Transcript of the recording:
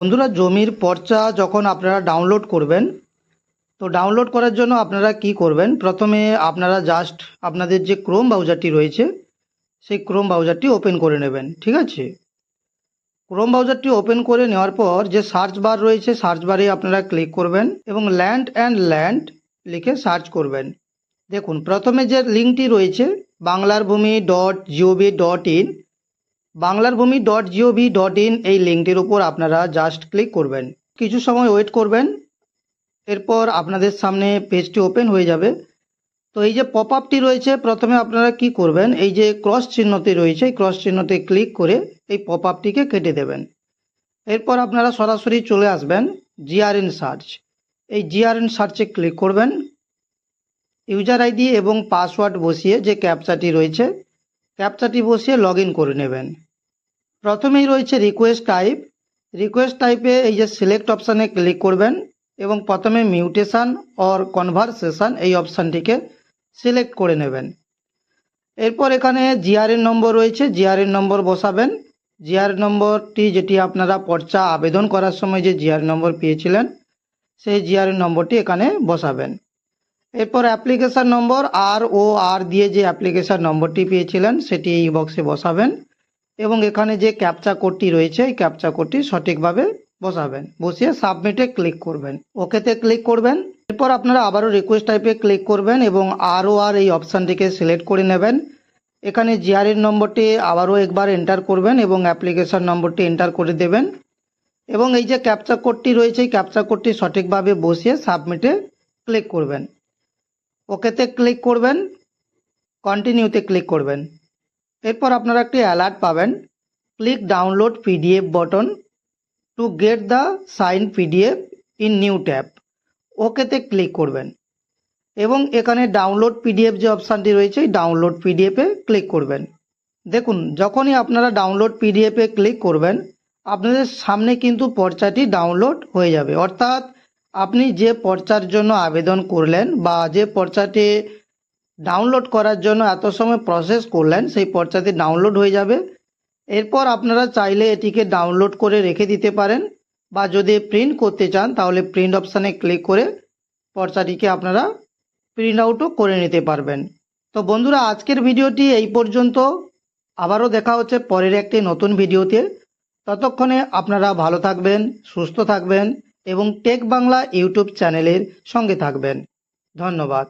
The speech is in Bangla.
বন্ধুরা, জমির পর্চা যখন আপনারা ডাউনলোড করবেন, তো ডাউনলোড করার জন্য আপনারা কি করবেন? প্রথমে আপনারা জাস্ট আপনাদের যে ক্রোম ব্রাউজারটি রয়েছে, সেই ক্রোম ব্রাউজারটি ওপেন করে নেবেন, ঠিক আছে? ক্রোম ব্রাউজারটি ওপেন করে নেওয়ার পর যে সার্চ বার রয়েছে সার্চ বারে আপনারা ক্লিক করবেন এবং ল্যান্ড অ্যান্ড ল্যান্ড লিখে সার্চ করবেন। দেখুন, প্রথমে যে লিঙ্কটি রয়েছে, বাংলার ভূমি ডট জিওভি ডট ইন বাংলার ভূমি ডট জিওভি ডট ইন এই লিঙ্কটির উপর আপনারা জাস্ট ক্লিক করবেন। কিছু সময় ওয়েট করবেন, এরপর আপনাদের সামনে পেজটি ওপেন হয়ে যাবে। তো এই যে পপ আপটি রয়েছে, প্রথমে আপনারা কি করবেন, এই যে ক্রস চিহ্নটি রয়েছে, এই ক্রস চিহ্নতে ক্লিক করে এই পপ আপটিকে কেটে দেবেন। এরপর আপনারা সরাসরি চলে আসবেন জিআরএন সার্চ এই জিআরএন সার্চে ক্লিক করবেন। ইউজার আইডি এবং পাসওয়ার্ড বসিয়ে যে ক্যাপচাটি রয়েছে ক্যাপচাটি বসিয়ে লগ করে নেবেন। প্রথমেই রয়েছে রিকোয়েস্ট টাইপ রিকোয়েস্ট টাইপে এই যে সিলেক্ট অপশানে ক্লিক করবেন এবং প্রথমে মিউটেশন অর কনভারসেশন এই অপশানটিকে সিলেক্ট করে নেবেন। এরপর এখানে জিআরএন নম্বর রয়েছে জিআরএন নম্বর বসাবেন। জিআর নম্বরটি যেটি আপনারা পর্চা আবেদন করার সময় যে জিআর নম্বর পেয়েছিলেন, সেই জিআর নম্বরটি এখানে বসাবেন। এরপর অ্যাপ্লিকেশান নম্বর আর ও আর দিয়ে যে অ্যাপ্লিকেশান নম্বরটি পেয়েছিলেন, সেটি এই বক্সে বসাবেন। এবং এখানে যে ক্যাপচা কোডটি রয়েছে, এই ক্যাপচা কোডটি সঠিকভাবে বসাবেন। বসিয়ে সাবমিটে ক্লিক করবেন। ওকেতে ক্লিক করবেন। এরপর আপনারা আবারও রিকোয়েস্ট টাইপে ক্লিক করবেন এবং আরও আর এই অপশানটিকে সিলেক্ট করে নেবেন। এখানে জিআরের নম্বরটি আবারও একবার এন্টার করবেন এবং অ্যাপ্লিকেশন নম্বরটি এন্টার করে দেবেন। এবং এই যে ক্যাপচা কোডটি রয়েছে, এই ক্যাপচা কোডটি সঠিকভাবে বসিয়ে সাবমিটে ক্লিক করবেন। ওকেতে ক্লিক করবেন। কন্টিনিউতে ক্লিক করবেন। এরপর আপনারা একটি অ্যালার্ট পাবেন। Click download PDF button to get the sign PDF in new tab. ওকেতে ক্লিক করবেন। এবং এখানে ডাউনলোড পিডিএফ যে অপশানটি রয়েছে ডাউনলোড পিডিএফে ক্লিক করবেন। দেখুন, যখনই আপনারা ডাউনলোড পিডিএফে ক্লিক করবেন, আপনাদের সামনে কিন্তু পর্চাটি ডাউনলোড হয়ে যাবে। অর্থাৎ আপনি যে পর্চার জন্য আবেদন করলেন বা যে পর্চাটি ডাউনলোড করার জন্য এত সময় প্রসেস করলেন, সেই পর্চাটি ডাউনলোড হয়ে যাবে। এরপর আপনারা চাইলে এটিকে ডাউনলোড করে রেখে দিতে পারেন, বা যদি প্রিন্ট করতে চান, তাহলে প্রিন্ট অপশানে ক্লিক করে পর্চাটিকে আপনারা প্রিন্ট আউটও করে নিতে পারবেন। তো বন্ধুরা, আজকের ভিডিওটি এই পর্যন্ত। আবারও দেখা হচ্ছে পরের একটি নতুন ভিডিওতে। ততক্ষণে আপনারা ভালো থাকবেন, সুস্থ থাকবেন, এবং টেক বাংলা ইউটিউব চ্যানেলের সঙ্গে থাকবেন। ধন্যবাদ।